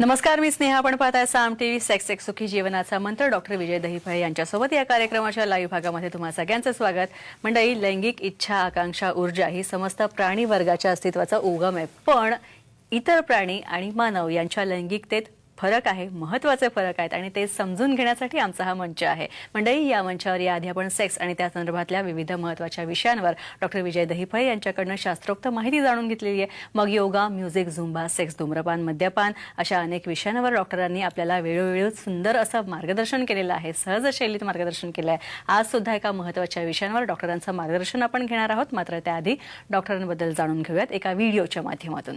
नमस्कार मी स्नेहा. आपण पाहताय साम टीव्ही सेक्स एक सुखी जीवनाचा मंत्र. डॉक्टर विजय दहिफळे यांच्यासोबत या कार्यक्रमाच्या लाईव्ह भागामध्ये तुम्हा सगळ्यांचं स्वागत. मंडळी लैंगिक इच्छा आकांक्षा ऊर्जा ही समस्त प्राणी वर्गाच्या अस्तित्वाचा उगम आहे. पण इतर प्राणी आणि मानव यांच्या लैंगिकतेत फरक आहे महत्त्वाचे फरक आहेत आणि ते समजून घेण्यासाठी आमचा हा मंच आहे. मंडळी या मंचावर याआधी आपण सेक्स आणि त्या संदर्भातल्या विविध महत्त्वाच्या विषयांवर डॉक्टर विजय दहिफळे यांच्याकडनं शास्त्रोक्त माहिती जाणून घेतलेली आहे. मग योगा म्युझिक झुंबा सेक्स धूम्रपान मद्यपान अशा अनेक विषयांवर डॉक्टरांनी आपल्याला वेळोवेळी सुंदर असं मार्गदर्शन केलेलं आहे सहज शैलीत मार्गदर्शन केलं आहे आज सुद्धा एका महत्त्वाच्या विषयांवर डॉक्टरांचं मार्गदर्शन आपण घेणार आहोत. मात्र त्याआधी डॉक्टरांबद्दल जाणून घेऊयात एका व्हिडिओच्या माध्यमातून.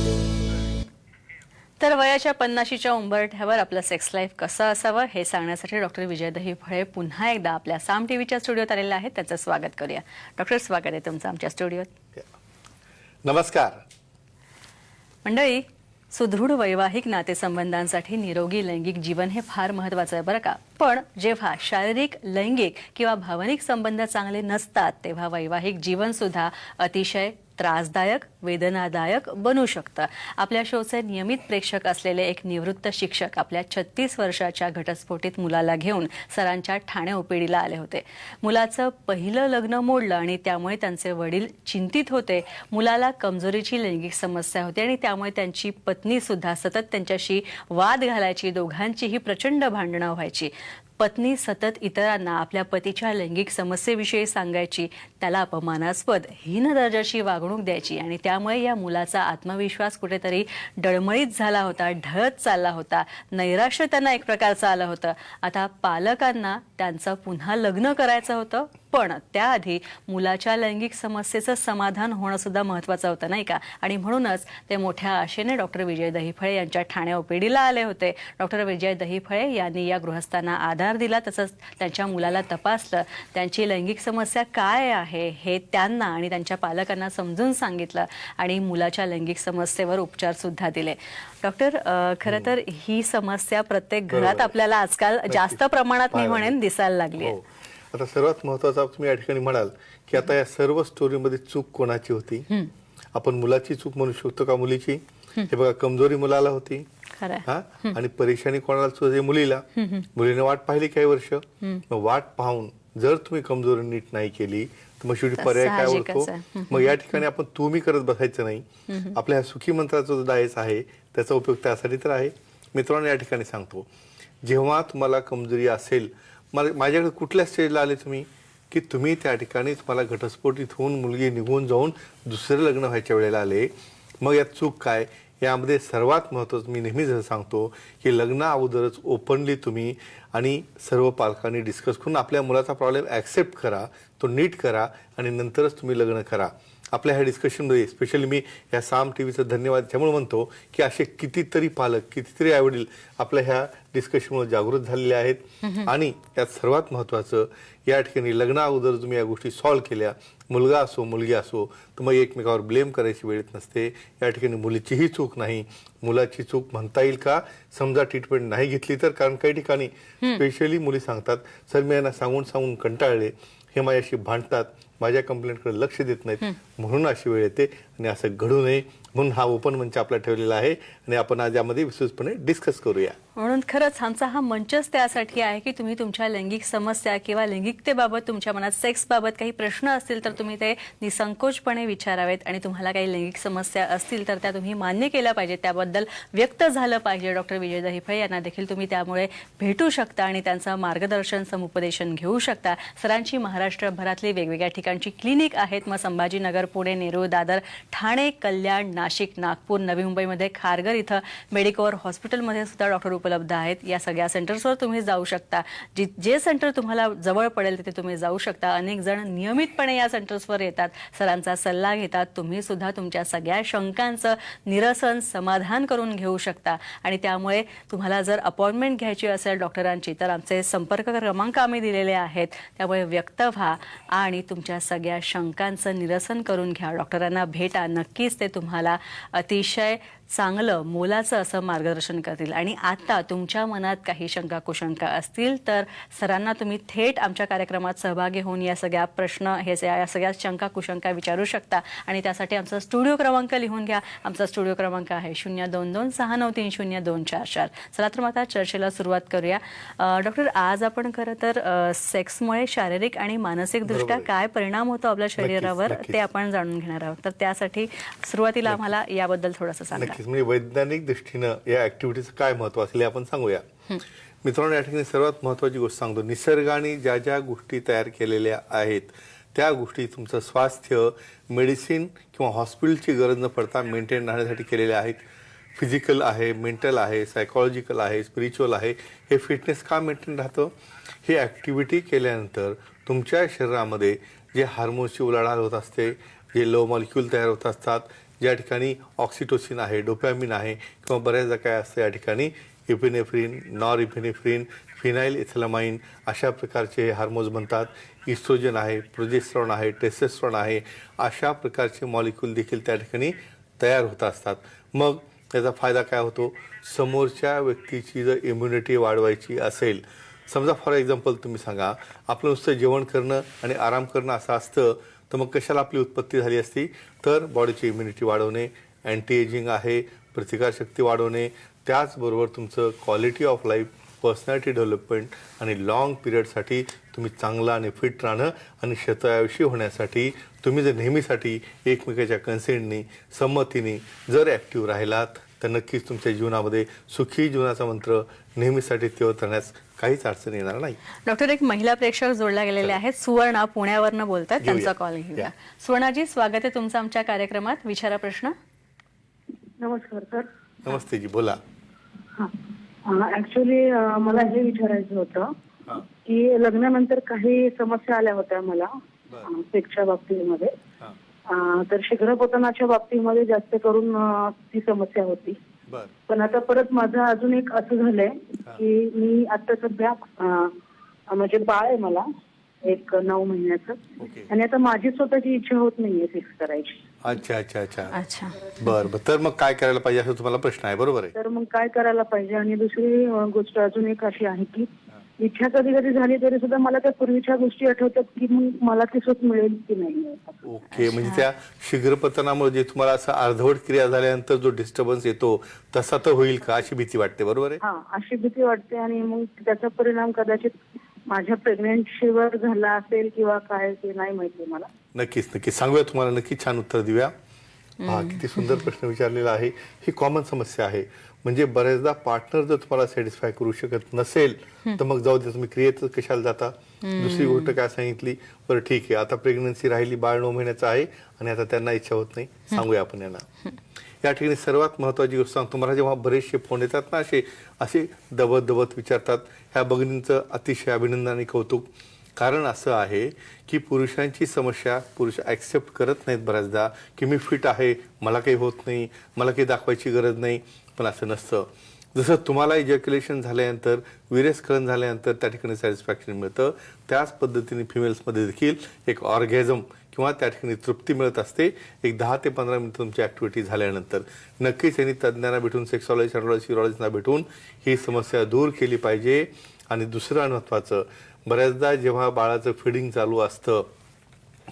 तर वयाच्या पन्नाशीच्या उंबरठ्यावर आपलं सेक्स लाईफ कसं असावं हे सांगण्यासाठी डॉक्टर विजय दहिफळे पुन्हा एकदा आपल्या साम टीव्हीच्या स्टुडिओत आलेले आहेत. त्यांचं स्वागत करूया. डॉक्टर स्वागत आहे तुमचं आमच्या स्टुडिओत. नमस्कार. मंडळी सुदृढ वैवाहिक नातेसंबंधांसाठी निरोगी लैंगिक जीवन हे फार महत्वाचं आहे बरं का. पण जेव्हा शारीरिक लैंगिक किंवा भावनिक संबंध चांगले नसतात तेव्हा वैवाहिक जीवन सुद्धा अतिशय त्रासदायक वेदनादायक बनू शकतं. आपल्या शोचे नियमित प्रेक्षक असलेले एक निवृत्त शिक्षक आपल्या छत्तीस वर्षाच्या घटस्फोटीत मुलाला घेऊन सरांच्या ठाणे ओपीडीला आले होते. मुलाचं पहिलं लग्न मोडलं आणि त्यामुळे त्यांचे वडील चिंतित होते. मुलाला कमजोरीची लैंगिक समस्या होती आणि त्यामुळे त्यांची पत्नीसुद्धा सतत त्यांच्याशी वाद घालायची दोघांचीही प्रचंड भांडणं व्हायची. पत्नी सतत इतरांना आपल्या पतीच्या लैंगिक समस्येविषयी सांगायची त्याला अपमानास्पद हीन दर्जाची वागणूक द्यायची आणि त्यामुळे या मुलाचा आत्मविश्वास कुठेतरी डळमळीत झाला होता ढळत चालला होता नैराश्य त्यांना एक प्रकारचं आलं होतं. आता पालकांना त्यांचं पुन्हा लग्न करायचं होतं? पण त्याआधी मुलाच्या लैंगिक समस्येचं समाधान होणं सुद्धा महत्वाचं होतं नाही का? आणि म्हणूनच ते मोठ्या आशेने डॉक्टर विजय दहिफळे यांच्या ठाणे ओपीडीला आले होते. डॉक्टर विजय दहिफळे यांनी या गृहस्थांना आधार दिला तसंच त्यांच्या मुलाला तपासलं त्यांची लैंगिक समस्या काय आहे हे त्यांना आणि त्यांच्या पालकांना समजून सांगितलं आणि मुलाच्या लैंगिक समस्येवर उपचार सुद्धा दिले. डॉक्टर खरं तर ही समस्या प्रत्येक घरात. आपल्याला आजकाल जास्त प्रमाणात मी म्हणेन दिसायला लागली आहे. हो. आता सर्वात महत्त्वाचा तुम्ही या ठिकाणी म्हणाल की आता या सर्व स्टोरीमध्ये चूक कोणाची होती? आपण मुलाची चूक म्हणू शकतो का मुलीची? हे बघा कमजोरी मुलाला होती. हा? आणि परेशानी कोणाला मुलीला. मुलीने वाट पाहिली काही वर्ष. मग वाट पाहून जर तुम्ही कमजोरी नीट नाही केली तर मग शेवटी पर्याय काय ओळखतो. मग या ठिकाणी आपण तुम्ही करत बसायचं नाही. आपल्या ह्या सुखी मंत्राचा जो डायस आहे त्याचा उपयोग त्यासाठी तर आहे. मित्रांनो या ठिकाणी सांगतो. जेव्हा तुम्हाला कमजोरी असेल मला माझ्याकडे कुठल्या स्टेजला आले तुम्ही? की तुम्ही त्या ठिकाणी तुम्हाला घटस्फोटीत होऊन मुलगी निघून जाऊन दुसरं लग्न व्हायच्या वेळेला आले. मग यात चूक काय? यामध्ये सर्वात महत्त्वाचं मी नेहमीच असं सांगतो की लग्ना अगोदरच ओपनली तुम्ही आणि सर्व पालकांनी डिस्कस करून आपल्या मुलाचा प्रॉब्लेम ॲक्सेप्ट करा तो नीट करा आणि नंतरच तुम्ही लग्न करा. आपल्या ह्या डिस्कशनमध्ये स्पेशली मी या साम टी व्हीचं धन्यवाद त्यामुळे म्हणतो की असे कितीतरी पालक कितीतरी आईवडील आपल्या ह्या डिस्कशनमुळे जागृत झालेले आहेत. आणि यात सर्वात महत्त्वाचं या ठिकाणी लग्ना अगोदर तुम्ही या गोष्टी सॉल्व्ह केल्या. मुलगा असो मुलगी असो तर मग एकमेकावर ब्लेम करायची वेळ येत नसते. या ठिकाणी मुलीचीही चूक नाही. मुलाची चूक म्हणता येईल का? समजा ट्रीटमेंट नाही घेतली तर कारण काही ठिकाणी स्पेशली मुली सांगतात सर मी यांना सांगून सांगून कंटाळले. हे माझ्याशी भांडतात. माझ्या कंप्लेंटकडे लक्ष देत नाहीत. म्हणून अशी वेळ येते आणि असं घडू नये म्हणून हा ओपन मंच आपला ठेवलेला आहे. आणि आपण आज यामध्ये विस्तृतपणे डिस्कस करूया. म्हणून खरंच आमचा हा मंचच त्यासाठी आहे की तुम्ही तुमच्या लैंगिक समस्या किंवा लैंगिकतेबाबत तुमच्या मनात सेक्सबाबत काही प्रश्न असतील तर तुम्ही ते निसंकोचपणे विचारावेत आणि तुम्हाला काही लैंगिक समस्या असतील तर त्या तुम्ही मान्य केल्या पाहिजेत. त्याबद्दल व्यक्त झालं पाहिजे. डॉक्टर विजय दहिफळे यांना देखील तुम्ही त्यामुळे भेटू शकता आणि त्यांचं मार्गदर्शन समुपदेशन घेऊ शकता. सरांची महाराष्ट्रभरातली वेगवेगळ्या ठिकाणची क्लिनिक आहेत. मग संभाजीनगर पुणे नेरूळ दादर ठाणे कल्याण नाशिक नागपूर नवी मुंबईमध्ये खारघर इथं मेडिकोर हॉस्पिटलमध्ये सुद्धा डॉक्टर उपलब्ध आहेत. या सगळ्या सेंटर्सवर तुम्ही जाऊ शकता. जी जे सेंटर तुम्हाला जवळ पडेल तिथे तुम्ही जाऊ शकता. अनेक जण नियमितपणे या सेंटर्सवर येतात. सरांचा सल्ला घेतात. तुम्ही सुद्धा तुमच्या सगळ्या शंकांचं निरसन समाधान करून घेऊ शकता. आणि त्यामुळे तुम्हाला जर अपॉइंटमेंट घ्यायची असेल डॉक्टरांची तर आमचे संपर्क क्रमांक आम्ही दिलेले आहेत. त्यामुळे व्यक्त व्हा आणि तुमच्या सगळ्या शंकांचं निरसन करून घ्या. डॉक्टरांना भेटा. नक्कीच ते तुम्हाला अतिशय चांगलं मोलाचं असं मार्गदर्शन करतील. आणि आता तुमच्या मनात काही शंका कुशंका असतील तर सरांना तुम्ही थेट आमच्या कार्यक्रमात सहभागी होऊन या सगळ्या प्रश्न हे या सगळ्या शंका कुशंका विचारू शकता. आणि त्यासाठी आमचा स्टुडिओ क्रमांक लिहून घ्या. आमचा स्टुडिओ क्रमांक आहे शून्य दोन दोन सहा नऊ तीन शून्य दोन चार चार. चला तर मग आता चर्चेला सुरुवात करूया. डॉक्टर आज आपण खरं तर सेक्समुळे शारीरिक आणि मानसिकदृष्ट्या. काय परिणाम होतो आपल्या शरीरावर. ते आपण जाणून घेणार आहोत. तर त्यासाठी सुरुवातीला आम्हाला याबद्दल थोडंसं सांगा. नक्कीच. म्हणजे वैज्ञानिक दृष्टीनं या ऍक्टिव्हिटीचं काय महत्त्व असेल हे आपण सांगूया. मित्रांनो या ठिकाणी सर्वात महत्वाची गोष्ट सांगतो. निसर्गाने ज्या ज्या गोष्टी तयार केलेल्या आहेत त्या गोष्टी तुमचं स्वास्थ्य मेडिसिन किंवा हॉस्पिटलची गरज न पडता मेंटेन राहण्यासाठी केलेल्या आहेत. फिजिकल आहे मेंटल आहे सायकोलॉजिकल आहे स्पिरिच्युअल आहे. हे फिटनेस का मेंटेन राहतं? ही ॲक्टिव्हिटी केल्यानंतर तुमच्या शरीरामध्ये जे हार्मोन्सची उलाढाल होत असते जे लो मॉलिक्यूल तयार होत असतात ज्या ठिकाणी ऑक्सिटोसिन आहे डोपॅमिन आहे किंवा बऱ्याचदा काय असतं या ठिकाणी epinephrine nor epinephrine phenyl ethylamine अशा प्रकारचे हार्मोन्स बनतात. इस्ट्रोजन आहे प्रोजेस्ट्रॉन आहे टेसेस्ट्रॉन आहे अशा प्रकारचे मॉलिक्यूल देखील त्या ठिकाणी तयार होत असतात. मग त्याचा फायदा काय होतो? समोरच्या व्यक्तीची जर इम्युनिटी वाढवायची असेल समजा फॉर एक्झाम्पल तुम्ही सांगा आपलं नुसतं जेवण करणं आणि आराम करणं असं असतं तर मग कशाला आपली उत्पत्ती झाली असती? तर बॉडीची इम्युनिटी वाढवणे अँटी एजिंग आहे प्रतिकारशक्ती वाढवणे. त्याचबरोबर तुमचं quality of life personality development आणि लॉंग पिरियडसाठी तुम्ही चांगलं आणि फिट राहणं आणि शतआयुषी होण्यासाठी तुम्ही जर नेहमीसाठी एकमेकाच्या कन्सेंटनी संमतीने जर ॲक्टिव्ह राहिलात तर नक्कीच तुमच्या जीवनामध्ये सुखी जीवनाचा मंत्र नेहमीसाठी तेवत राहण्यास काहीच अडचण येणार नाही. डॉक्टर एक महिला प्रेक्षक जोडल्या गेलेले आहेत. सुवर्णा पुण्यावरनं बोलतात. त्यांचा कॉल घेऊया. सुवर्णाजी स्वागत आहे तुमचं आमच्या कार्यक्रमात. विचारा प्रश्न. नमस्कार सर. नमस्ते जी बोला. ऍक्च्युली मला हे विचारायचं होतं की लग्नानंतर काही समस्या आल्या होत्या मला. सेक्सच्या बाबतीमध्ये तर शीघ्रपतनाच्या बाबतीमध्ये जास्त करून ती समस्या होती. बर. पण आता परत माझं अजून एक असं झालंय की मी आता सध्या म्हणजे बाळ आहे मला एक नऊ महिन्याचं. ओके. आणि आता माझी स्वतःची इच्छा होत नाहीये सेक्स करायची. अच्छा अच्छा अच्छा. अच्छा. बर बर. तर मग काय करायला पाहिजे असं तुम्हाला प्रश्न आहे? बरोबर आहे. तर मग काय करायला पाहिजे? आणि दुसरी गोष्ट अजून एक अशी आहे की इच्छा कधी कधी झाली तरी सुद्धा मला त्या पूर्वीच्या गोष्टी आठवतात की मग मला ती सुख मिळेल की नाही. ओके म्हणजे त्या शीघ्रपतनामुळे जे तुम्हाला असं अर्धवट क्रिया झाल्यानंतर जो डिस्टर्बन्स येतो तसा तर होईल का? अशी भीती वाटते बरोबर आहे? हा अशी भीती वाटते आणि मग त्याचा परिणाम कदाचित माझ्या प्रेग्नेन्सीवर झाला असेल किंवा काय ते नाही माहिती मला. नक्कीच नक्कीच. सांगूया तुम्हाला नक्की छान उत्तर देऊया. हा किती सुंदर प्रश्न विचारलेला आहे. ही कॉमन समस्या आहे. म्हणजे बऱ्याचदा पार्टनर जर तुम्हाला सॅटिस्फाय करू शकत नसेल तर मग जाऊ दे तुम्ही क्रिएट कशाला जाता? दुसरी गोष्ट काय सांगितली? बरं ठीक आहे. आता प्रेग्नन्सी राहिली बाळ नऊ महिन्याचं आहे आणि आता त्यांना इच्छा होत नाही. सांगूया आपण यांना. या ठिकाणी सर्वात महत्वाची गोष्ट सांगतो. मला जेव्हा बरेचसे फोन येतात ना असे असे दबत दबत विचारतात. ह्या भगिनींचं अतिशय अभिनंदन आणि कौतुक. कारण असं आहे की पुरुषांची समस्या पुरुष ॲक्सेप्ट करत नाहीत बऱ्याचदा की मी फिट आहे मला काही होत नाही मला काही दाखवायची गरज नाही पण असं नसतं. जसं तुम्हाला इजॅक्युलेशन झाल्यानंतर विरेस्खलन झाल्यानंतर त्या ठिकाणी सॅटिस्फॅक्शन मिळतं. त्याच पद्धतीने फिमेल्समध्ये देखील एक ऑर्गॅझम किंवा त्या ठिकाणी तृप्ती मिळत असते. एक दहा ते पंधरा मिनिटं तुमची ॲक्टिव्हिटी झाल्यानंतर. नक्कीच यांनी तज्ज्ञांना भेटून सेक्सॉलॉजी अँड्रॉलॉजी सिरॉलॉजीना भेटून ही समस्या दूर केली पाहिजे. आणि दुसरं महत्त्वाचं बऱ्याचदा जेव्हा बाळाचं फिडिंग चालू असतं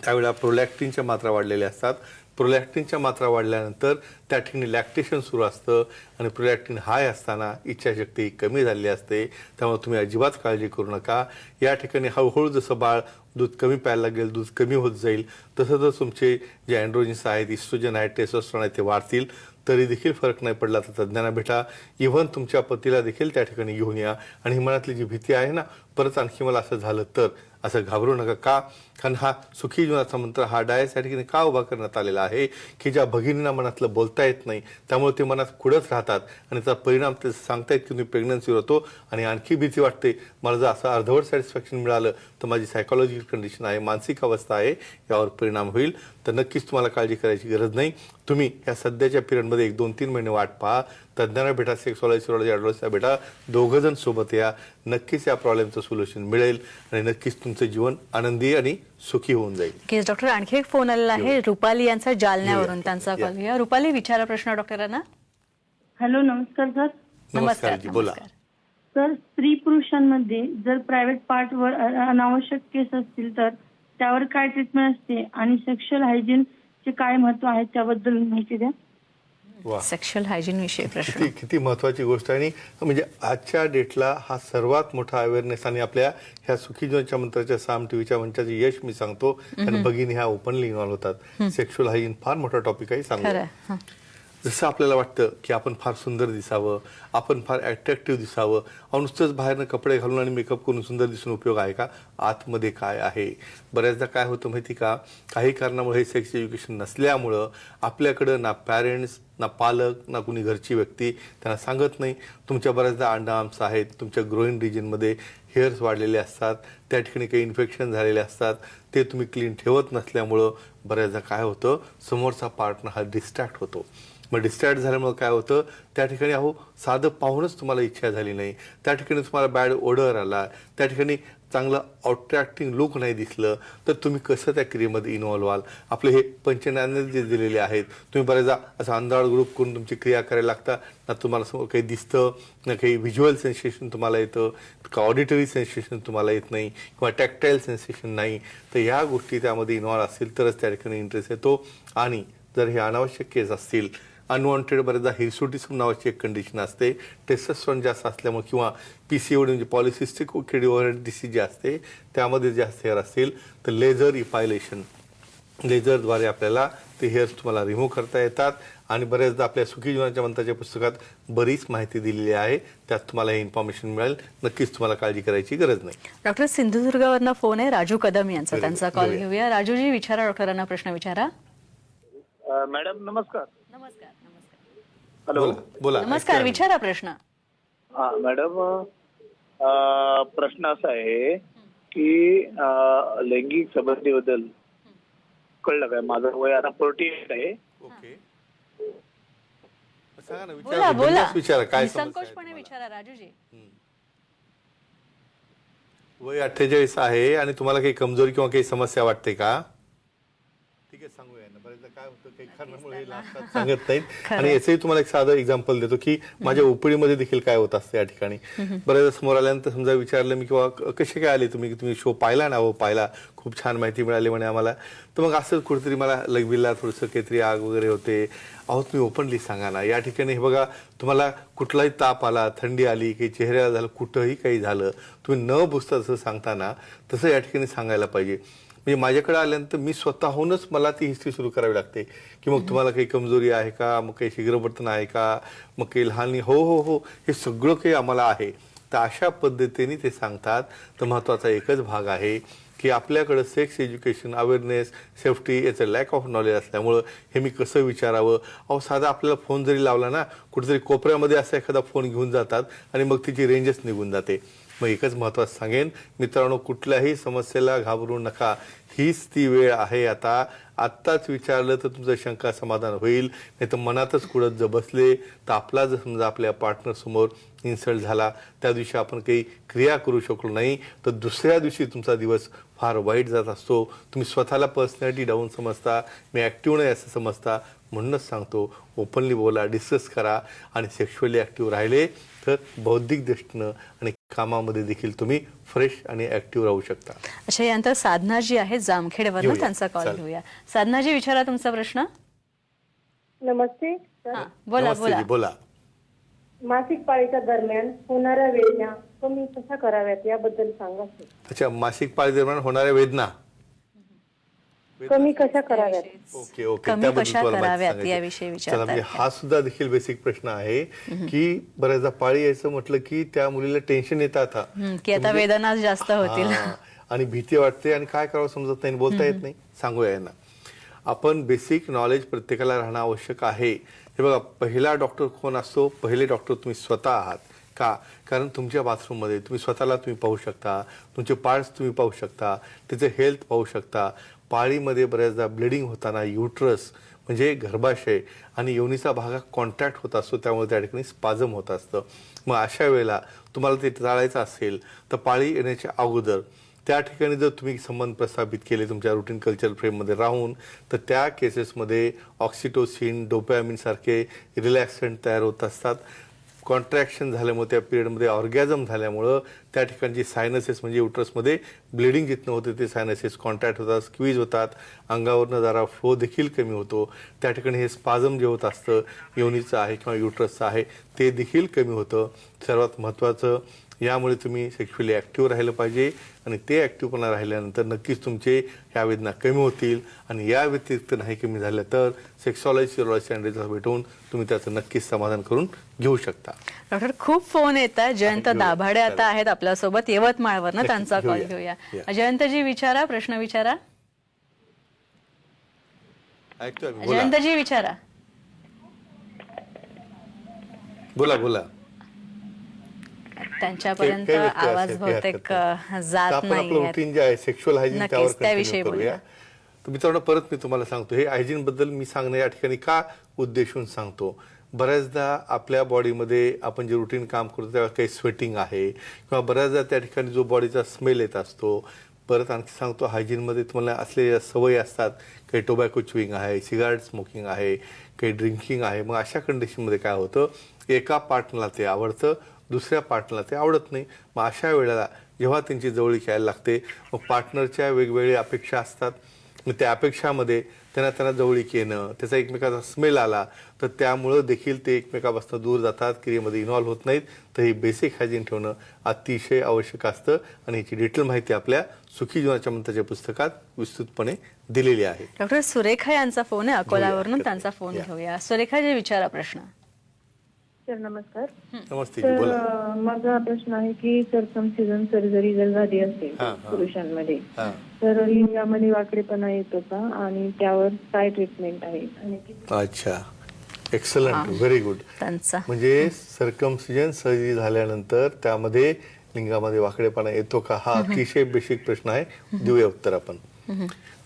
त्यावेळेला प्रोलॅक्टिनच्या मात्रा वाढलेल्या असतात. प्रोलॅक्टिनच्या मात्रा वाढल्यानंतर त्या ठिकाणी लॅक्टेशन सुरू असतं आणि प्रोलॅक्टिन हाय असताना इच्छाशक्ती कमी झालेली असते. त्यामुळे तुम्ही अजिबात काळजी करू नका. या ठिकाणी हळूहळू जसं बाळ दूध कमी प्यायला लागेल दूध कमी होत जाईल तसं जर तुमचे जे अँड्रोजिन्स आहेत इस्ट्रोजन आहेत टेस्टोस्टेरॉन आहेत ते वाढतील. तरी देखील फरक नाही पडला तर तज्ज्ञांना भेटा. इव्हन तुमच्या पतीला देखील त्या ठिकाणी घेऊन या. आणि ही मनातली जी भीती आहे ना परत आणखी मला असं झालं तर असं घाबरू नका. का? कारण हा सुखी जीवनाचा मंत्र हा डायस या ठिकाणी का उभा करण्यात आलेला आहे? की ज्या भगिनींना मनातलं बोलता येत नाही त्यामुळे ते मनात कुडत राहतात आणि त्याचा परिणाम ते सांगतायत की तुम्ही प्रेग्नन्सीवर होतो आणि आणखी भीती वाटते. मला जर असं अर्धवट सॅटिस्फॅक्शन मिळालं तर माझी सायकोलॉजिकल कंडिशन आहे मानसिक अवस्था आहे यावर परिणाम होईल. तर नक्कीच तुम्हाला काळजी करायची गरज नाही. तुम्ही या सध्याच्या पिरियडमध्ये एक दोन तीन महिने वाट पहा. तज्ज्ञांना भेटा सेक्सॉलॉजी सिरोलॉजी ॲडवाइसला भेटा दोघं जण सोबत या. नक्कीच या प्रॉब्लेमचं सोल्युशन मिळेल आणि नक्कीच तुमचं जीवन आनंदी आणि सुखी होऊन जाईल. केस डॉक्टर आणखी एक फोन आलेला आहे. रुपाली यांचा जालन्यावरून. त्यांचा. कॉल घेऊया. रुपाली विचारा प्रश्न डॉक्टरांना. हॅलो नमस्कार सर. नमस्कार जी बोला. सर स्त्री पुरुषांमध्ये जर प्रायव्हेट पार्टवर अनावश्यक केस असतील तर त्यावर काय ट्रीटमेंट असते आणि सेक्शुअल हायजीन चे काय महत्त्व आहे त्याबद्दल माहिती द्या. वा. सेक्शुअल हायजीन विषयी प्रश्न. किती किती महत्वाची गोष्ट आहे आणि म्हणजे आजच्या डेटला हा सर्वात मोठा अवेअरनेस आणि आपल्या ह्या सुखी जीवनच्या मंत्राच्या साम टीव्हीच्या मंचाचे यश मी सांगतो. कारण भगिनी ह्या ओपनली इन्व्हॉल्व होतात. सेक्शुअल हायजीन फार मोठा टॉपिक आहे खरं सांगा आहे. हं. जसं आपल्याला वाटतं की आपण फार सुंदर दिसावं आपण फार ॲट्रॅक्टिव्ह दिसावं अहो नुसतंच बाहेरनं कपडे घालून आणि मेकअप करून सुंदर दिसून उपयोग आहे का? आतमध्ये काय आहे? बऱ्याचदा काय होतं माहिती का? काही कारणामुळे हे सेक्स एज्युकेशन नसल्यामुळं आपल्याकडं ना पॅरेंट्स ना पालक ना कुणी घरची व्यक्ती त्यांना सांगत नाही. तुमच्या बऱ्याचदा अंडाम्स आहेत तुमच्या ग्रोईन रिजनमध्ये हेअर्स वाढलेले असतात त्या ठिकाणी काही इन्फेक्शन झालेले असतात ते तुम्ही क्लीन ठेवत नसल्यामुळं बऱ्याचदा काय होतं? समोरचा पार्टनर हा डिस्ट्रॅक्ट होतो. मग डिस्ट्रॅक्ट झाल्यामुळे काय होतं? त्या ठिकाणी अहो साधं पाहूनच तुम्हाला इच्छा झाली नाही. त्या ठिकाणी तुम्हाला बॅड ओडर आला. त्या ठिकाणी चांगलं अट्रॅक्टिंग लुक नाही दिसलं. तर तुम्ही कसं त्या क्रियेमध्ये इन्व्हॉल्व व्हाल? आपले हे पंचनाने जे दिलेले आहेत तुम्ही बरेचदा असं अंधाळ ग्रुप करून तुमची क्रिया करायला लागता. ना तुम्हाला समोर काही दिसतं ना काही व्हिज्युअल सेन्सेशन तुम्हाला येतं का ऑडिटरी सेन्सेशन तुम्हाला येत नाही किंवा टॅक्टाईल सेन्सेशन नाही. तर या गोष्टी त्यामध्ये इन्व्हॉल्व असतील तरच त्या ठिकाणी इंटरेस्ट येतो. आणि जर हे अनावश्यक केस असतील अनवॉन्टेड बरेचदा हिरसुटिसम नावाची एक कंडिशन असते. टेस्टस्ट्रॉन जास्त असल्यामुळे किंवा पी सी म्हणजे पॉलिसिस्टिक किडी ओव्हर डिसीज जे असते त्यामध्ये जास्त हेअर असतील. तर लेझर इपायलेशन लेझरद्वारे आपल्याला ते हेअर्स तुम्हाला रिमूव्ह करता येतात. आणि बऱ्याचदा आपल्या सुखी जीवनाच्या मंत्राच्या पुस्तकात बरीच माहिती दिलेली आहे. त्यात तुम्हाला हे इन्फॉर्मेशन मिळेल. नक्कीच तुम्हाला काळजी करायची गरज नाही. डॉक्टर सिंधुदुर्गावरनं फोन आहे. राजू कदम यांचा. त्यांचा कॉल घेऊया. राजूजी विचारा डॉक्टरांना प्रश्न विचारा. मॅडम नमस्कार. नमस्कार. हॅलो. बोला बोला नमस्कार ऐकतोय विचारा प्रश्न. हा मॅडम अ, प्रश्न असा आहे की अ, लैंगिक संबंधीबद्दल कळलं काय? माझं वय आता फोर्टी एट आहे. आम्ही. ओके. सांगा ना बोला विचारा बोला. बिनधास्त विचारा काय समस्या आहे निसंकोचपणे तुम्हाला? विचारा राजूजी. वय अठ्ठेचाळीस आहे आणि तुम्हाला काही कमजोरी किंवा काही समस्या वाटते का? ठीक आहे सांगूया. ना बरेचदा काय होतं काही कारणामुळे लाजतात, सांगत नाहीत. आणि याचंही तुम्हाला एक साधं एक्झाम्पल देतो की माझ्या उपडीमध्ये देखील काय होत असते या ठिकाणी? बरेचदा समोर आल्यानंतर समजा विचारलं मी किंवा क- कसे काय आले तुम्ही? तुम्ही शो पाहिला ना? हो पाहिला. खूप छान माहिती मिळाली म्हणे आम्हाला. तर मग असंच कुठेतरी मला लगबिलला थोडंसं काहीतरी आग वगैरे होते. अहो तुम्ही ओपनली सांगा ना. या ठिकाणी हे बघा तुम्हाला कुठलाही ताप आला थंडी आली काही चेहऱ्याला झालं कुठंही काही झालं तुम्ही न बुजता जसं सांगताना तसं या ठिकाणी सांगायला पाहिजे. म्हणजे माझ्याकडे आल्यानंतर मी स्वतःहूनच मला ती हिस्ट्री सुरू करावी लागते. की मग तुम्हाला काही कमजोरी आहे का? मग काही शीघ्रवर्तन आहे का? मग काही लहान हो हो हो. हे सगळं काही आम्हाला आहे. तर अशा पद्धतीने ते सांगतात. तर महत्त्वाचा एकच भाग आहे की आपल्याकडं सेक्स एज्युकेशन अवेअरनेस सेफ्टी याचं लॅक ऑफ नॉलेज असल्यामुळं हे मी कसं विचारावं? अहो साधा आपल्याला फोन जरी लावला ना कुठेतरी कोपऱ्यामध्ये असा एखादा फोन घेऊन जातात आणि मग तिची रेंजच निघून जाते. मग एकच महत्त्वाचं सांगेन मित्रांनो कुठल्याही समस्येला घाबरू नका. हीच ती वेळ आहे आता. आत्ताच विचारलं तर तुमचं शंका समाधान होईल. नाही तर मनातच कुठं जर बसले तर आपला जर समजा आपल्या पार्टनर समोर इन्सल्ट झाला त्या दिवशी आपण काही क्रिया करू शकलो नाही. तर दुसऱ्या दिवशी तुमचा दिवस फार वाईट जात असतो. तुम्ही स्वतःला पर्सनॅलिटी डाऊन समजता. मी ॲक्टिव्ह नाही असं समजता. म्हणूनच सांगतो ओपनली बोला डिस्कस करा आणि सेक्शुअली ॲक्टिव्ह राहिले तर बौद्धिक दृष्टीनं आणि कामामध्ये देखील तुम्ही फ्रेश आणि ॲक्टिव्ह राहू शकता. अशा यानंतर साधना जी आहे जामखेडवरनं घेऊया. त्यांचा कॉल चालेल. घेऊया. साधनाजी विचारा तुमचा प्रश्न. नमस्ते. सर. हा बोला नमस्ते बोला. जी, बोला. मासिक पाळीच्या दरम्यान होणाऱ्या वेदना कमी कशा कराव्यात याबद्दल सांगा. सर अच्छा मासिक पाळी दरम्यान होणाऱ्या वेदना? कमी कशा कराव्यात? Okay okay. कमी त्याबद्दल कशा तुम्हाला माहिती कराव्यात सांगायची. याविषयी म्हणजे त्या. हा सुद्धा देखील बेसिक प्रश्न आहे की बऱ्याचदा पाळी यायचं म्हटलं की त्या मुलीला टेन्शन येतं आता. की आता वेदना जास्त होतील. हा. आणि भीती वाटते आणि काय करावं समजत नाही बोलता येत नाही. सांगूया यांना. आपण बेसिक नॉलेज प्रत्येकाला राहणं आवश्यक आहे. हे बघा पहिला डॉक्टर कोण असतो? पहिले डॉक्टर तुम्ही स्वतः आहात. का? कारण तुमच्या बाथरूममध्ये तुम्ही स्वतःला तुम्ही पाहू शकता. तुमचे पार्ट्स तुम्ही पाहू शकता. त्याचं हेल्थ पाहू शकता. पाळीमध्ये बऱ्याचदा ब्लिडिंग होताना युट्रस म्हणजे गर्भाशय आणि योनीचा भागा कॉन्टॅक्ट होत असतो त्यामुळे त्या ठिकाणी स्पाझम होत असतं. मग अशा वेळेला तुम्हाला ते टाळायचं असेल तर पाळी येण्याच्या अगोदर त्या ठिकाणी जर तुम्ही संबंध प्रस्थापित केले तुमच्या रुटीन कल्चर फ्रेममध्ये राहून तर त्या केसेसमध्ये ऑक्सिटोसिन डोपॅमिन सारखे रिलॅक्संट तयार होत असतात. कॉन्ट्रॅक्शन झाल्यामुळे त्या पिरियडमध्ये ऑर्गॅझम झाल्यामुळं त्या ठिकाणची सायनसेस म्हणजे युट्रसमध्ये ब्लिडिंग जिथनं होते ते सायनसेस कॉन्टॅक्ट होतात स्क्वीज होतात अंगावरनं जरा फ्लो देखील कमी होतो. त्या ठिकाणी हे स्पाझम जे होत असतं योनीचं आहे किंवा युट्रसचं आहे ते देखील कमी होतं. सर्वात महत्त्वाचं यामुळे तुम्ही सेक्शुअली ॲक्टिव्ह राहिलं पाहिजे आणि ते ॲक्टिव्हपणा राहिल्यानंतर नक्कीच तुमचे ह्या वेदना कमी होतील आणि या व्यतिरिक्त नाही कमी झाल्या तर सेक्सॉलॉजी सिरोलॉजी अँड रिझल्ट भेटून तुम्ही त्याचं नक्कीच समाधान करून घेऊ शकता. डॉक्टर खूप फोन येतात. जयंत. दाभाडे आता. आहेत आपल्यासोबत. यवतमाळवरनं त्यांचा कॉल घेऊया. जयंतजी विचारा. प्रश्न विचारा. जयंतजी विचारा. बोला बोला. त्यांच्यापर्यंत आवाज बहुतेक जात नाही रुटीन जे आहे सेक्शुअल हायजीन नक्कीच, त्यावर त्याविषयी. करूया. तर मित्रांनो परत मी तुम्हाला सांगतो हे हायजीन बद्दल मी सांगणं या ठिकाणी का उद्देशून सांगतो? बऱ्याचदा आपल्या बॉडीमध्ये आपण जे रुटीन काम करतो तेव्हा काही स्वेटिंग आहे किंवा बऱ्याचदा त्या ठिकाणी जो बॉडीचा स्मेल येत असतो परत आणखी सांगतो हायजीनमध्ये तुम्हाला असलेल्या सवयी असतात. काही टोबॅको च्युईंग आहे सिगारेट स्मोकिंग आहे काही ड्रिंकिंग आहे. मग अशा कंडिशनमध्ये काय होतं? एका पार्टनरला ते आवडतं दुसऱ्या पार्टनरला ते आवडत नाही. मग अशा वेळेला जेव्हा त्यांची जवळीक यायला लागते मग पार्टनरच्या वेगवेगळ्या अपेक्षा असतात. मग त्या अपेक्षामध्ये त्यांना त्यांना जवळीक येणं त्याचा एकमेकाचा स्मेल आला तर त्यामुळं देखील ते एकमेकापासून दूर जातात क्रियेमध्ये इन्व्हॉल्व होत नाहीत. तर ही बेसिक हायजीन ठेवणं अतिशय आवश्यक असतं आणि याची डिटेल माहिती आपल्या सुखी जीवनाच्या मंत्राच्या पुस्तकात विस्तृतपणे दिलेली आहे. डॉक्टर सुरेखा यांचा फोन आहे अकोल्यावरून घेऊया, त्यांचा फोन. घेऊया. सुरेखाजी विचारा प्रश्न. सर नमस्कार. नमस्ते बोला. अं, माझा प्रश्न आहे की सरकमसिजन सर्जरी जर झाली असेल हा, हा. पुरुषांमध्ये हां. तर लिंगामध्ये वाकडेपणा येतो का? आणि त्यावर काय ट्रीटमेंट आहे? आणि किती- अच्छा. एक्सलंट व्हेरी गुड त्यांचा. म्हणजे सर्कमसिजन सर्जरी झाल्यानंतर त्यामध्ये लिंगामध्ये वाकडेपणा येतो का? हा अतिशय बेसिक प्रश्न आहे. देऊया उत्तर आपण.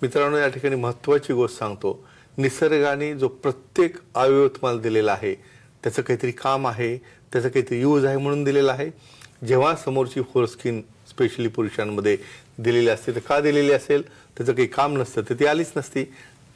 मित्रांनो या ठिकाणी महत्वाची गोष्ट सांगतो. निसर्गाने जो प्रत्येक अवयव तुम्हाला दिलेला आहे त्याचं काहीतरी काम आहे त्याचं काहीतरी यूज आहे म्हणून दिलेलं आहे. जेव्हा समोरची फोर स्किन स्पेशली पुरुषांमध्ये दिलेली असते तर का दिलेली असेल? त्याचं काही काम नसतं. तर ती आलीच नसती.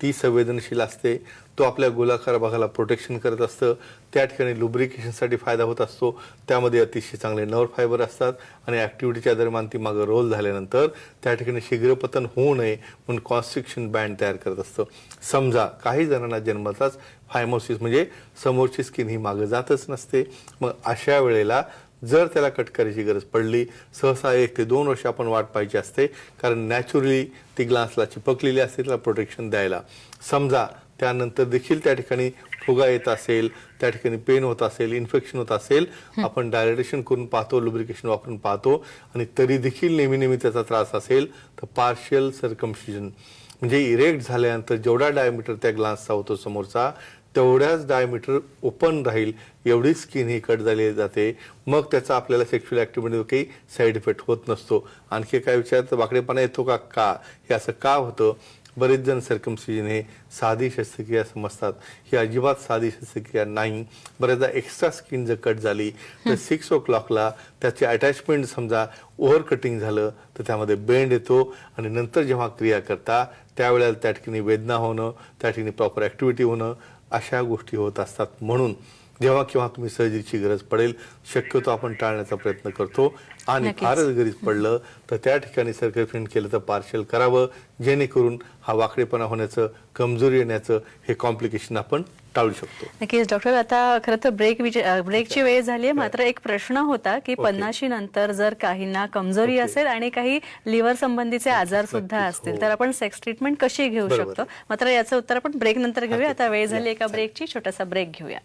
ती संवेदनशील असते तो आपल्या गोलाकार भागाला प्रोटेक्शन करत असतं. त्या ठिकाणी लुब्रिकेशनसाठी फायदा होत असतो. त्यामध्ये अतिशय चांगले नर्व फायबर असतात आणि ॲक्टिव्हिटीच्या दरम्यान ती मागं रोल झाल्यानंतर त्या ठिकाणी शीघ्रपतन होऊ नये म्हणून कॉन्स्ट्रिक्शन बँड तयार करत असतं. समजा काही जणांना जन्मताच फायमोसिस म्हणजे समोरची स्किन ही मागं जातच नसते. मग अशा वेळेला जर त्याला कट करायची गरज पडली सहसा एक ते दोन वर्ष आपण वाट पाहिजे असते कारण नॅचरली ती ग्लासला चिपकलेली असते त्याला प्रोटेक्शन द्यायला. समजा त्यानंतर देखील त्या ठिकाणी फुगा येत असेल त्या ठिकाणी पेन होत असेल इन्फेक्शन होत असेल आपण डायरेक्शन करून पाहतो लुब्रिकेशन वापरून पाहतो आणि तरी देखील नेहमी नेहमी त्याचा त्रास असेल तर पार्शियल सर्कमशिजन म्हणजे इरेक्ट झाल्यानंतर जेवढा डायमीटर त्या ग्लासचा होतो समोरचा तेवढ्याच डायमीटर ओपन राहील एवढी स्किन ही कट झाली जाते. मग त्याचा आपल्याला सेक्शुअल ऍक्टिव्हिटी काही साईड इफेक्ट होत नसतो. आणखी काय विचारतं? वाकडेपणा येतो का? का? हे असं का होतं? बरेच जण सर्कमसिजन हे साधी शस्त्रक्रिया समजतात. ही अजिबात साधी शस्त्रक्रिया नाही. बऱ्याचदा एक्स्ट्रा स्किन जर कट झाली तर सिक्स ओ क्लॉकला त्याचे अटॅचमेंट समजा ओव्हर कटिंग झालं तर त्यामध्ये बेंड येतो आणि नंतर जेव्हा क्रिया करता त्यावेळेला त्या ठिकाणी वेदना होणं त्या ठिकाणी प्रॉपर ॲक्टिव्हिटी होणं अशा गोष्टी होत असतात म्हणून जेव्हा केव्हा तुम्ही सर्जरीची गरज पडेल शक्यतो आपण टाळण्याचा प्रयत्न करतो. आणि. फारच गरज पडलं तर त्या ठिकाणी सर्कलफिंड केलं तर पार्शल करावं जेणेकरून हा वाकडेपणा होण्याचं कमजोरी येण्याचं हे कॉम्प्लिकेशन आपण टाळू शकतो. नक्कीच. डॉक्टर आता खरं तर ब्रेक ब्रेकची वेळ झाली आहे. मात्र एक प्रश्न होता की पन्नाशी नंतर जर काहींना कमजोरी. असेल आणि काही लिव्हर संबंधीचे आजार सुद्धा असतील हो. तर आपण सेक्स ट्रीटमेंट कशी घेऊ शकतो. मात्र याचं उत्तर आपण ब्रेक नंतर घेऊया. आता वेळ झाली एका. ब्रेकची छोटासा ब्रेक घेऊया.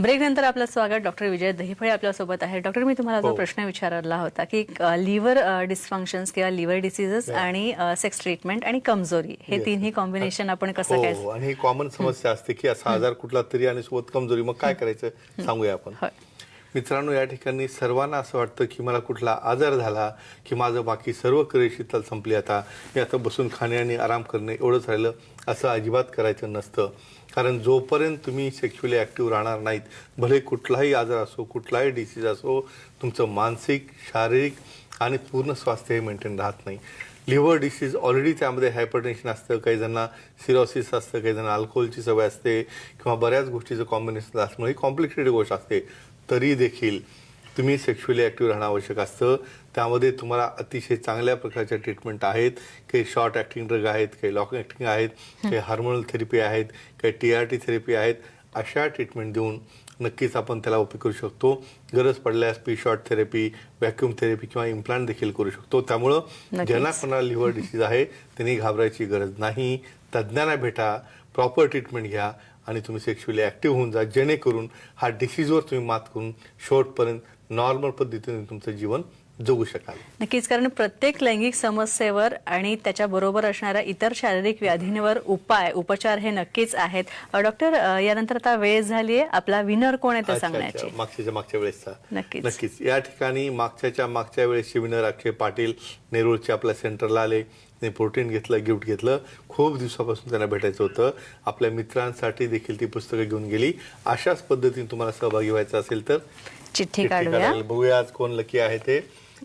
ब्रेक नंतर आपलं स्वागत डॉक्टर विजय दहिफळे आपल्यासोबत आहे डॉक्टर मी तुम्हाला जो हो. प्रश्न विचारला होता की लिव्हर डिस्फंक्शन्स किंवा लिव्हर डिसिजेस आणि सेक्स ट्रीटमेंट आणि कमजोरी हे. तिन्ही कॉम्बिनेशन आपण कसं हो काय हो. आणि ही कॉमन समस्या असते की असा आजार कुठला तरी आणि सोबत कमजोरी मग काय करायचं सांगूया आपण. मित्रांनो या ठिकाणी सर्वांना असं वाटतं की मला कुठला आजार झाला की माझं बाकी सर्व क्रिया शीतल संपली आता मी आता बसून खाणे आणि आराम करणे एवढंच राहिलं असं अजिबात करायचं नसतं कारण जोपर्यंत तुम्ही सेक्शुअली ॲक्टिव्ह राहणार नाहीत भले कुठलाही आजार असो कुठलाही डिसीज असो तुमचं मानसिक शारीरिक आणि पूर्ण स्वास्थ्य हे मेंटेन राहत नाही. लिव्हर डिसीज ऑलरेडी त्यामध्ये हायपरटेन्शन असतं काही जणांना सिरोसिस असतं काही जणांना अल्कोहोलची सवय असते किंवा बऱ्याच गोष्टीचं कॉम्बिनेशन असल्यामुळे कॉम्प्लिकेटेड गोष्ट असते. तरी देखील तुम्ही सेक्शुअली ॲक्टिव्ह राहणं आवश्यक असतं. त्यामध्ये तुम्हाला अतिशय चांगल्या प्रकारच्या ट्रीटमेंट आहेत. काही शॉर्ट ॲक्टिंग ड्रग आहेत काही लॉंग ॲक्टिंग आहेत काही हार्मोनल थेरपी आहेत काही टी आर टी थेरपी आहेत. अशा ट्रीटमेंट देऊन नक्कीच आपण त्याला उपयोग करू शकतो. गरज पडल्यास P shot therapy vacuum therapy किंवा इम्प्लांट देखील करू शकतो. त्यामुळं. ज्यांना कोणाला लिव्हर डिसीज आहे त्यांनी घाबरायची गरज नाही. तज्ज्ञांना भेटा प्रॉपर ट्रीटमेंट घ्या आणि तुम्ही सेक्शुअली ॲक्टिव्ह होऊन जा. जेणेकरून हा डिसीजवर तुम्ही मात करून शेवटपर्यंत नॉर्मल पद्धतीने तुमचं जीवन जगू शकाल. नक्कीच कारण प्रत्येक लैंगिक समस्येवर आणि त्याच्याबरोबर असणाऱ्या इतर शारीरिक व्याधींवर उपाय उपचार हे नक्कीच आहेत. डॉक्टर यानंतर आता वेळ झालीये आपला विनर कोण आहे ते. सांगण्याची? मागच्याच्या मागच्या वेळेसचा. नक्कीच. नक्कीच. या ठिकाणी मागच्याच्या मागच्या वेळेस विनर अक्षय पाटील नेरूळचे आपल्या सेंटरला आले. त्यांनी प्रोटीन घेतलं गिफ्ट घेतलं. खूप दिवसापासून त्यांना भेटायचं होतं. आपल्या मित्रांसाठी देखील ती पुस्तकं घेऊन गेली. अशाच पद्धतीने तुम्हाला सहभागी व्हायचं असेल तर चिठ्ठी काढूया. बघूया आज कोण लकी आहे ते.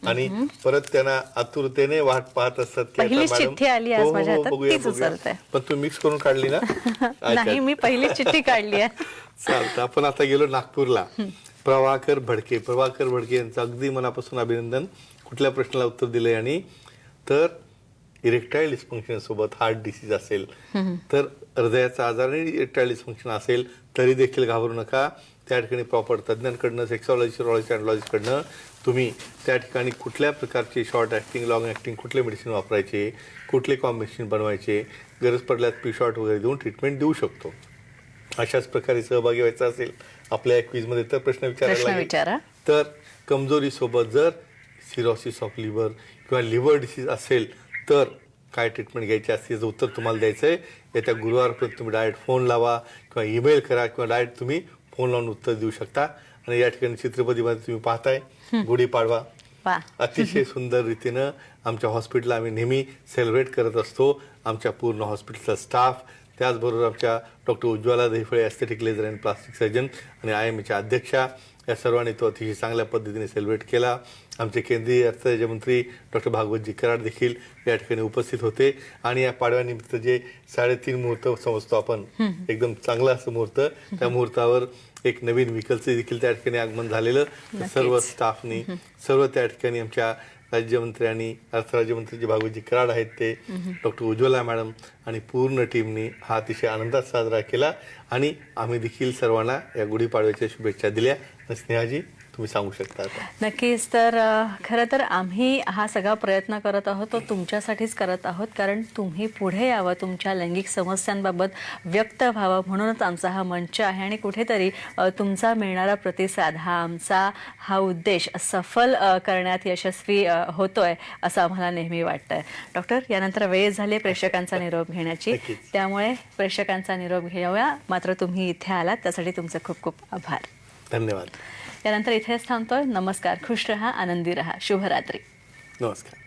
आणि परत त्यांना आतुरतेने वाट पाहत असतात की आता पहिलीच मॅडम- चिठ्ठी आली आज हो, हो, माझ्या हातात, बघूया, तीच बघूया. उचलते. पण तू मिक्स करून काढली ना? अच्छा. नाही मी पहिली चिठ्ठी काढली आहे. चालतं आपण आता गेलो नागपूरला. प्रभाकर भडके प्रभाकर भडके यांचं अगदी मनापासून अभिनंदन. कुठल्या प्रश्नाला उत्तर दिलंय आणि? तर इरेक्टाईल डिस्फंक्शन सोबत हार्ट डिसीज असेल तर हृदयाचा आजार आणि इरेक्टाईल डिस्फंक्शन असेल तरी देखील घाबरू नका. त्या ठिकाणी प्रॉपर तज्ज्ञांकडनं सेक्सॉलॉजी सिरोलॉजी अँडॉलॉजीकडनं तुम्ही त्या ठिकाणी कुठल्या प्रकारचे शॉर्ट ॲक्टिंग लॉंग ॲक्टिंग कुठले मेडिसिन वापरायचे कुठले कॉम्बिनेशन बनवायचे गरज पडल्यास पी शॉर्ट वगैरे देऊन ट्रीटमेंट देऊ शकतो अशाच प्रकारे सहभागी व्हायचा असेल आपल्या क्विजमध्ये तर प्रश्न विचारायला. विचारा. तर कमजोरीसोबत जर सिरोसिस ऑफ लिव्हर किंवा लिव्हर डिसीज असेल तर काय ट्रीटमेंट घ्यायची असते याचं उत्तर तुम्हाला द्यायचं आहे येत्या गुरुवारपर्यंत तुम्ही डायरेक्ट फोन लावा किंवा ईमेल करा किंवा डायरेक्ट तुम्ही फोन लावून उत्तर देऊ शकता आणि या ठिकाणी चित्रपतीमध्ये तुम्ही पाहताय गुढीपाडवा वा. अतिशय सुंदर रीतीनं आमच्या हॉस्पिटलला आम्ही नेहमी सेलिब्रेट करत असतो. आमच्या पूर्ण हॉस्पिटलचा स्टाफ त्याचबरोबर आमच्या doctor Ujjwala Dahiphale aesthetic laser and plastic surgeon आणि आय एम एच्या अध्यक्षा. या सर्वांनी तो अतिशय चांगल्या पद्धतीने सेलिब्रेट केला. आमचे केंद्रीय अर्थराज्यमंत्री डॉक्टर भागवतजी कराड देखील या ठिकाणी उपस्थित होते. आणि या पाडव्यानिमित्त जे साडेतीन मुहूर्त समजतो आपण एकदम चांगलं असं मुहूर्त. त्या मुहूर्तावर एक नवीन व्हेकलचं देखील त्या ठिकाणी आगमन झालेलं. सर्व स्टाफनी सर्व त्या ठिकाणी आमच्या राज्यमंत्री आणि अर्थराज्यमंत्री जे भागवतजी कराड आहेत ते डॉक्टर उज्ज्वला मॅडम आणि पूर्ण टीमनी हा अतिशय आनंदात साजरा केला. आणि आम्ही देखील सर्वांना या गुढीपाडव्याच्या शुभेच्छा दिल्या. स्नेहाजी तुम्ही सांगू शकता नक्कीच तर खरं तर आम्ही हा सगळा प्रयत्न करत आहोत तो तुमच्यासाठीच करत आहोत कारण तुम्ही पुढे यावं तुमच्या लैंगिक समस्यांबाबत व्यक्त व्हावं म्हणूनच आमचा हा मंच आहे आणि कुठेतरी तुमचा मिळणारा प्रतिसाद हा आमचा हा उद्देश सफल करण्यात यशस्वी होतोय असं आम्हाला नेहमी वाटतंय. डॉक्टर यानंतर वेळ झाली प्रेक्षकांचा निरोप घेण्याची. त्यामुळे प्रेक्षकांचा निरोप घेऊया. मात्र तुम्ही इथे आलात त्यासाठी तुमचे खूप खूप आभार. धन्यवाद. यानंतर इथेच थांबतोय. नमस्कार. खुश रहा आनंदी रहा. शुभरात्री. नमस्कार.